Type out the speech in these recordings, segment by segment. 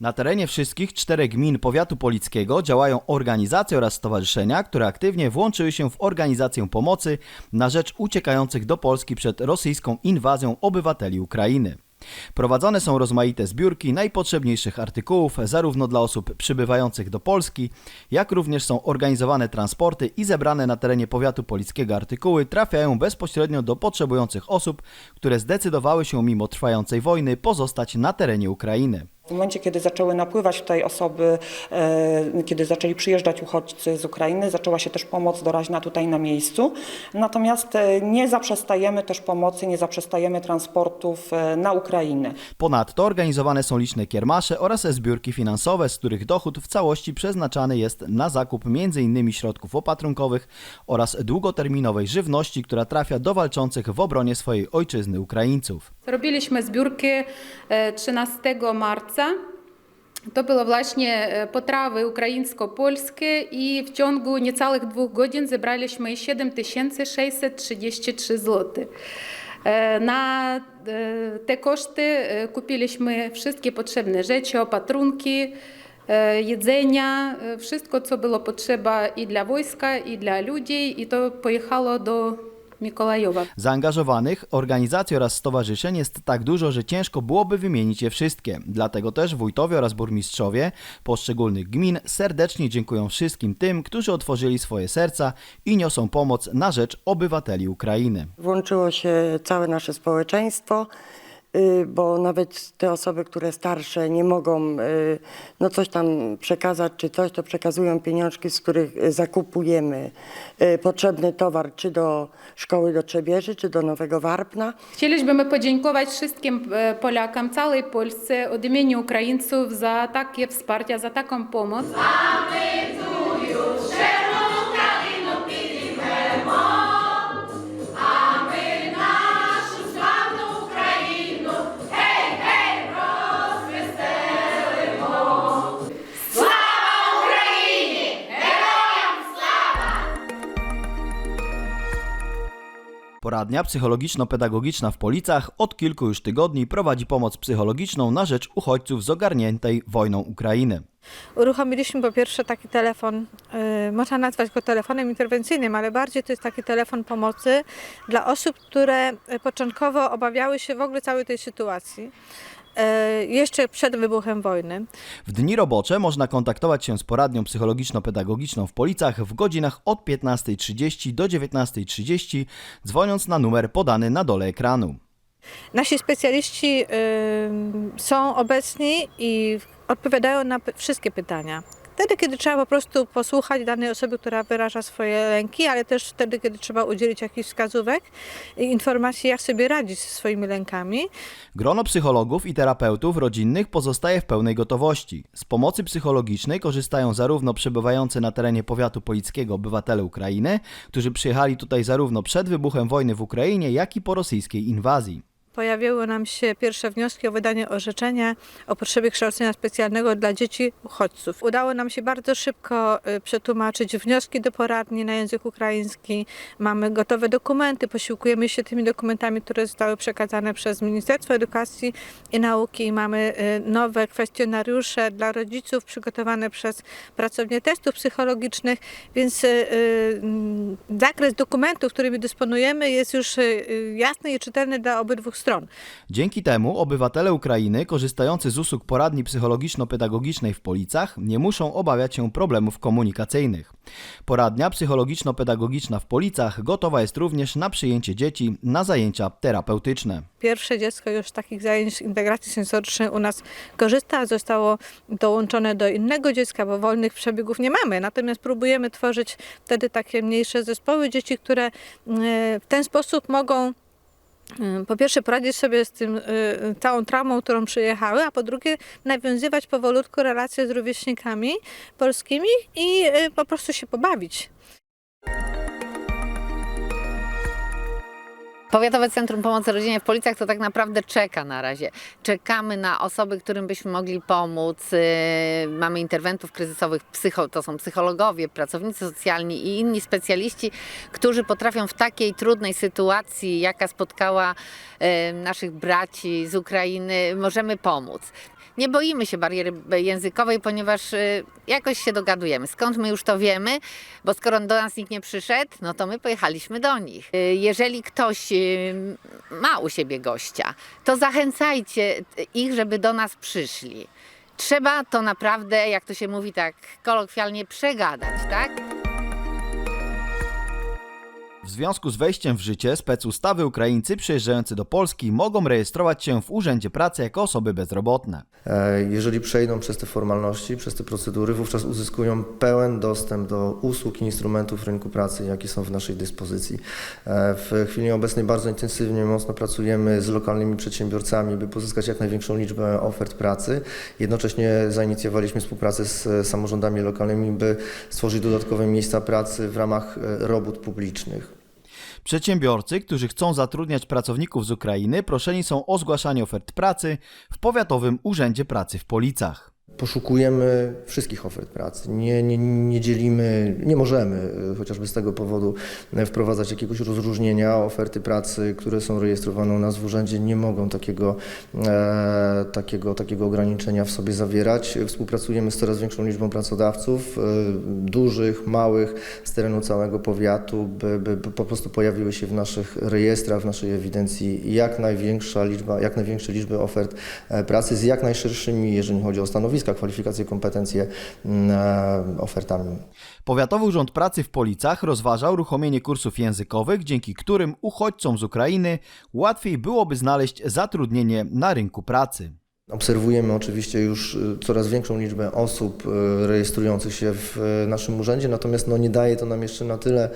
Na terenie wszystkich czterech gmin powiatu polickiego działają organizacje oraz stowarzyszenia, które aktywnie włączyły się w organizację pomocy na rzecz uciekających do Polski przed rosyjską inwazją obywateli Ukrainy. Prowadzone są rozmaite zbiórki najpotrzebniejszych artykułów zarówno dla osób przybywających do Polski, jak również są organizowane transporty i zebrane na terenie powiatu polickiego artykuły trafiają bezpośrednio do potrzebujących osób, które zdecydowały się mimo trwającej wojny pozostać na terenie Ukrainy. W momencie, kiedy zaczęły napływać tutaj osoby, e, kiedy zaczęli przyjeżdżać uchodźcy z Ukrainy, zaczęła się też pomoc doraźna tutaj na miejscu. Natomiast e, nie zaprzestajemy też pomocy, nie zaprzestajemy transportów e, na Ukrainę. Ponadto organizowane są liczne kiermasze oraz zbiórki finansowe, z których dochód w całości przeznaczany jest na zakup m.in. środków opatrunkowych oraz długoterminowej żywności, która trafia do walczących w obronie swojej ojczyzny Ukraińców. Robiliśmy zbiórki e, 13 marca. To były właśnie e, potrawy ukraińsko-polskie i w ciągu niecałych dwóch godzin zebraliśmy 7633 zł. E, Na e, te koszty e, kupiliśmy wszystkie potrzebne rzeczy, opatrunki, e, jedzenia, e, wszystko, co było potrzeba i dla wojska, i dla ludzi, i to pojechało do Mikołajowa. Zaangażowanych organizacji oraz stowarzyszeń jest tak dużo, że ciężko byłoby wymienić je wszystkie. Dlatego też wójtowie oraz burmistrzowie poszczególnych gmin serdecznie dziękują wszystkim tym, którzy otworzyli swoje serca i niosą pomoc na rzecz obywateli Ukrainy. Włączyło się całe nasze społeczeństwo, bo nawet te osoby, które starsze nie mogą y, no coś tam przekazać czy coś, to przekazują pieniążki, z których y, zakupujemy y, potrzebny towar czy do szkoły do Trzebieży, czy do Nowego Warpna. Chcielibyśmy podziękować wszystkim Polakom, całej Polsce od imienia Ukraińców za takie wsparcie, za taką pomoc. Poradnia psychologiczno-pedagogiczna w Policach od kilku już tygodni prowadzi pomoc psychologiczną na rzecz uchodźców z ogarniętej wojną Ukrainy. Uruchomiliśmy po pierwsze taki telefon, y, można nazwać go telefonem interwencyjnym, ale bardziej to jest taki telefon pomocy dla osób, które początkowo obawiały się w ogóle całej tej sytuacji. Y, Jeszcze przed wybuchem wojny. W dni robocze można kontaktować się z poradnią psychologiczno-pedagogiczną w Policach w godzinach od 15.30 do 19.30, dzwoniąc na numer podany na dole ekranu. Nasi specjaliści y, są obecni i odpowiadają na wszystkie pytania. Wtedy, kiedy trzeba po prostu posłuchać danej osoby, która wyraża swoje lęki, ale też wtedy, kiedy trzeba udzielić jakichś wskazówek i informacji, jak sobie radzić ze swoimi lękami. Grono psychologów i terapeutów rodzinnych pozostaje w pełnej gotowości. Z pomocy psychologicznej korzystają zarówno przebywający na terenie powiatu polickiego obywatele Ukrainy, którzy przyjechali tutaj zarówno przed wybuchem wojny w Ukrainie, jak i po rosyjskiej inwazji. Pojawiły nam się pierwsze wnioski o wydanie orzeczenia o potrzebie kształcenia specjalnego dla dzieci uchodźców. Udało nam się bardzo szybko y, przetłumaczyć wnioski do poradni na język ukraiński. Mamy gotowe dokumenty, posiłkujemy się tymi dokumentami, które zostały przekazane przez Ministerstwo Edukacji i Nauki. Mamy y, nowe kwestionariusze dla rodziców przygotowane przez pracownię testów psychologicznych, więc y, zakres dokumentów, którymi dysponujemy jest już y, y, jasny i czytelny dla obydwu stron. Dzięki temu obywatele Ukrainy korzystający z usług poradni psychologiczno-pedagogicznej w Policach nie muszą obawiać się problemów komunikacyjnych. Poradnia psychologiczno-pedagogiczna w Policach gotowa jest również na przyjęcie dzieci na zajęcia terapeutyczne. Pierwsze dziecko już z takich zajęć integracji sensorycznej u nas korzysta, zostało dołączone do innego dziecka, bo wolnych przebiegów nie mamy. Natomiast próbujemy tworzyć wtedy takie mniejsze zespoły dzieci, które e, w ten sposób mogą e, po pierwsze poradzić sobie z tym e, całą traumą, którą przyjechały, a po drugie nawiązywać powolutku relacje z rówieśnikami polskimi i e, po prostu się pobawić. Powiatowe Centrum Pomocy Rodzinie w Policach to tak naprawdę czeka na razie. Czekamy na osoby, którym byśmy mogli pomóc. Yy, Mamy interwentów kryzysowych, psycho, to są psychologowie, pracownicy socjalni i inni specjaliści, którzy potrafią w takiej trudnej sytuacji, jaka spotkała yy, naszych braci z Ukrainy, możemy pomóc. Nie boimy się bariery językowej, ponieważ y, jakoś się dogadujemy. Skąd my już to wiemy? Bo skoro do nas nikt nie przyszedł, no to my pojechaliśmy do nich. Y, Jeżeli ktoś y, ma u siebie gościa, to zachęcajcie ich, żeby do nas przyszli. Trzeba to naprawdę, jak to się mówi tak kolokwialnie, przegadać, tak? W związku z wejściem w życie specustawy Ukraińcy przyjeżdżający do Polski mogą rejestrować się w Urzędzie Pracy jako osoby bezrobotne. E, Jeżeli przejdą przez te formalności, przez te procedury, wówczas uzyskują pełen dostęp do usług i instrumentów rynku pracy, jakie są w naszej dyspozycji. E, W chwili obecnej bardzo intensywnie, mocno pracujemy z lokalnymi przedsiębiorcami, by pozyskać jak największą liczbę ofert pracy. Jednocześnie zainicjowaliśmy współpracę z samorządami lokalnymi, by stworzyć dodatkowe miejsca pracy w ramach e, robót publicznych. Przedsiębiorcy, którzy chcą zatrudniać pracowników z Ukrainy, proszeni są o zgłaszanie ofert pracy w Powiatowym Urzędzie Pracy w Policach. Poszukujemy wszystkich ofert pracy. Nie, nie, nie dzielimy, nie możemy y, chociażby z tego powodu y, wprowadzać jakiegoś rozróżnienia. Oferty pracy, które są rejestrowane u nas w urzędzie, nie mogą takiego, e, takiego, takiego ograniczenia w sobie zawierać. Współpracujemy z coraz większą liczbą pracodawców, y, dużych, małych, z terenu całego powiatu, by, by, by po prostu pojawiły się w naszych rejestrach, w naszej ewidencji jak największa liczba, jak największe liczby ofert e, pracy z jak najszerszymi, jeżeli chodzi o stanowiska, kwalifikacje, kompetencje, mm, e, ofertami. Powiatowy Urząd Pracy w Policach rozważa uruchomienie kursów językowych, dzięki którym uchodźcom z Ukrainy łatwiej byłoby znaleźć zatrudnienie na rynku pracy. Obserwujemy oczywiście już y, coraz większą liczbę osób y, rejestrujących się w y, naszym urzędzie, natomiast no nie daje to nam jeszcze na tyle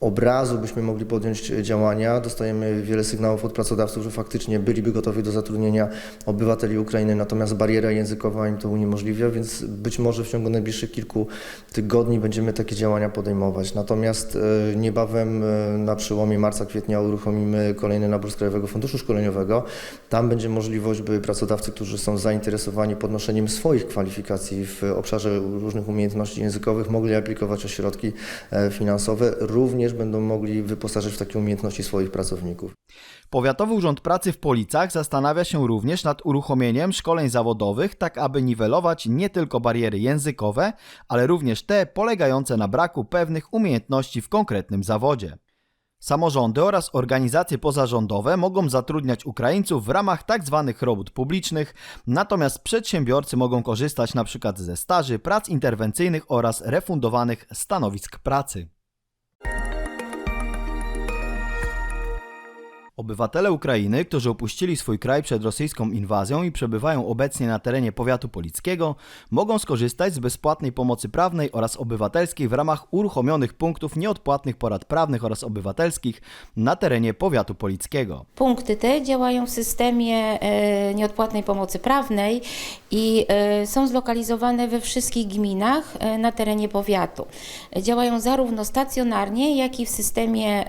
obrazu, byśmy mogli podjąć działania. Dostajemy wiele sygnałów od pracodawców, że faktycznie byliby gotowi do zatrudnienia obywateli Ukrainy, natomiast bariera językowa im to uniemożliwia, więc być może w ciągu najbliższych kilku tygodni będziemy takie działania podejmować. Natomiast e, niebawem e, na przełomie marca, kwietnia uruchomimy kolejny nabór z Krajowego Funduszu Szkoleniowego. Tam będzie możliwość, by pracodawcy, którzy są zainteresowani podnoszeniem swoich kwalifikacji w obszarze różnych umiejętności językowych, mogli aplikować o środki e, finansowe. Również będą mogli wyposażyć w takie umiejętności swoich pracowników. Powiatowy Urząd Pracy w Policach zastanawia się również nad uruchomieniem szkoleń zawodowych, tak aby niwelować nie tylko bariery językowe, ale również te polegające na braku pewnych umiejętności w konkretnym zawodzie. Samorządy oraz organizacje pozarządowe mogą zatrudniać Ukraińców w ramach tzw. robót publicznych, natomiast przedsiębiorcy mogą korzystać np. ze staży, prac interwencyjnych oraz refundowanych stanowisk pracy. Obywatele Ukrainy, którzy opuścili swój kraj przed rosyjską inwazją i przebywają obecnie na terenie powiatu polickiego, mogą skorzystać z bezpłatnej pomocy prawnej oraz obywatelskiej w ramach uruchomionych punktów nieodpłatnych porad prawnych oraz obywatelskich na terenie powiatu polickiego. Punkty te działają w systemie e, nieodpłatnej pomocy prawnej i e, są zlokalizowane we wszystkich gminach e, na terenie powiatu. Działają zarówno stacjonarnie, jak i w systemie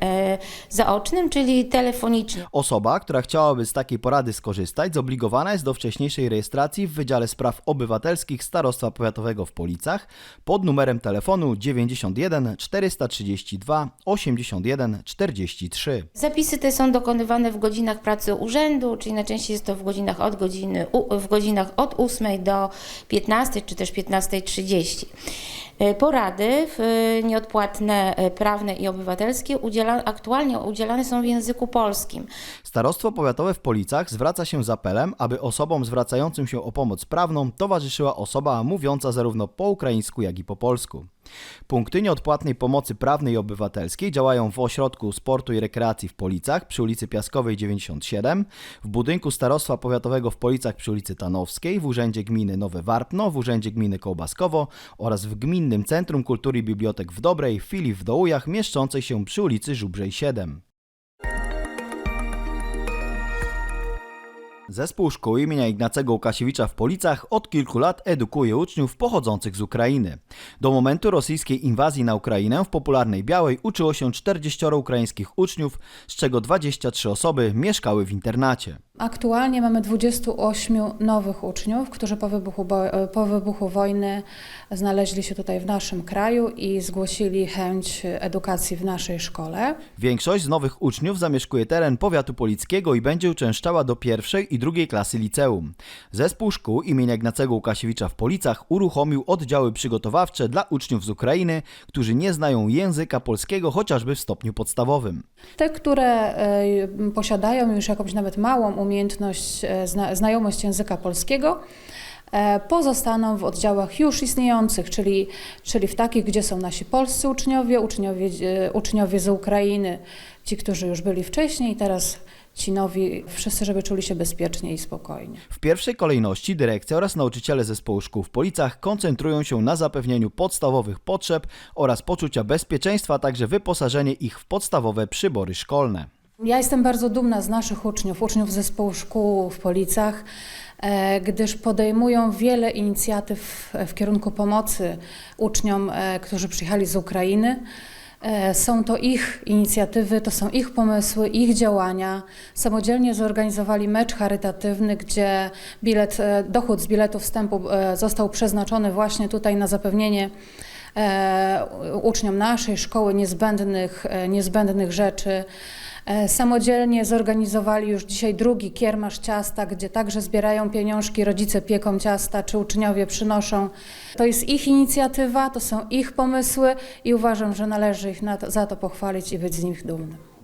zaocznym, czyli telefonicznie. Osoba, która chciałaby z takiej porady skorzystać, zobligowana jest do wcześniejszej rejestracji w Wydziale Spraw Obywatelskich Starostwa Powiatowego w Policach pod numerem telefonu 91 432 81 43. Zapisy te są dokonywane w godzinach pracy urzędu, czyli najczęściej jest to w godzinach od godziny, w godzinach od 8 do 15 czy też 15.30. E, Porady e, nieodpłatne, e, prawne i obywatelskie udziela, aktualnie udzielane są w języku polskim. Starostwo Powiatowe w Policach zwraca się z apelem, aby osobom zwracającym się o pomoc prawną towarzyszyła osoba mówiąca zarówno po ukraińsku, jak i po polsku. Punkty nieodpłatnej pomocy prawnej i obywatelskiej działają w Ośrodku Sportu i Rekreacji w Policach przy ulicy Piaskowej 97, w budynku Starostwa Powiatowego w Policach przy ulicy Tanowskiej, w Urzędzie Gminy Nowe Warpno, w Urzędzie Gminy Kołbaskowo oraz w Gminnym Centrum Kultury i Bibliotek w Dobrej filii w Dołujach mieszczącej się przy ulicy Żubrzej 7. Zespół szkół imienia Ignacego Łukasiewicza w Policach od kilku lat edukuje uczniów pochodzących z Ukrainy. Do momentu rosyjskiej inwazji na Ukrainę w popularnej Białej uczyło się 40 ukraińskich uczniów, z czego 23 osoby mieszkały w internacie. Aktualnie mamy 28 nowych uczniów, którzy po wybuchu, bo- po wybuchu wojny znaleźli się tutaj w naszym kraju i zgłosili chęć edukacji w naszej szkole. Większość z nowych uczniów zamieszkuje teren powiatu polickiego i będzie uczęszczała do pierwszej i drugiej klasy liceum. Zespół szkół imienia Ignacego Łukasiewicza w Policach uruchomił oddziały przygotowawcze dla uczniów z Ukrainy, którzy nie znają języka polskiego chociażby w stopniu podstawowym. Te, które e, posiadają już jakąś nawet małą umiejętność, e, zna, znajomość języka polskiego, e, pozostaną w oddziałach już istniejących, czyli, czyli w takich, gdzie są nasi polscy uczniowie, uczniowie, e, uczniowie z Ukrainy, ci, którzy już byli wcześniej, teraz ci nowi, wszyscy, żeby czuli się bezpiecznie i spokojnie. W pierwszej kolejności dyrekcja oraz nauczyciele zespołu szkół w Policach koncentrują się na zapewnieniu podstawowych potrzeb oraz poczucia bezpieczeństwa, a także wyposażenie ich w podstawowe przybory szkolne. Ja jestem bardzo dumna z naszych uczniów, uczniów zespołu szkół w Policach, e, gdyż podejmują wiele inicjatyw w kierunku pomocy uczniom, e, którzy przyjechali z Ukrainy. E, Są to ich inicjatywy, to są ich pomysły, ich działania. Samodzielnie zorganizowali mecz charytatywny, gdzie bilet, e, dochód z biletu wstępu e, został przeznaczony właśnie tutaj na zapewnienie e, uczniom naszej szkoły niezbędnych, e, niezbędnych rzeczy. E, Samodzielnie zorganizowali już dzisiaj drugi kiermasz ciasta, gdzie także zbierają pieniążki, rodzice pieką ciasta, czy uczniowie przynoszą. To jest ich inicjatywa, to są ich pomysły i uważam, że należy ich to, za to pochwalić i być z nich dumnym.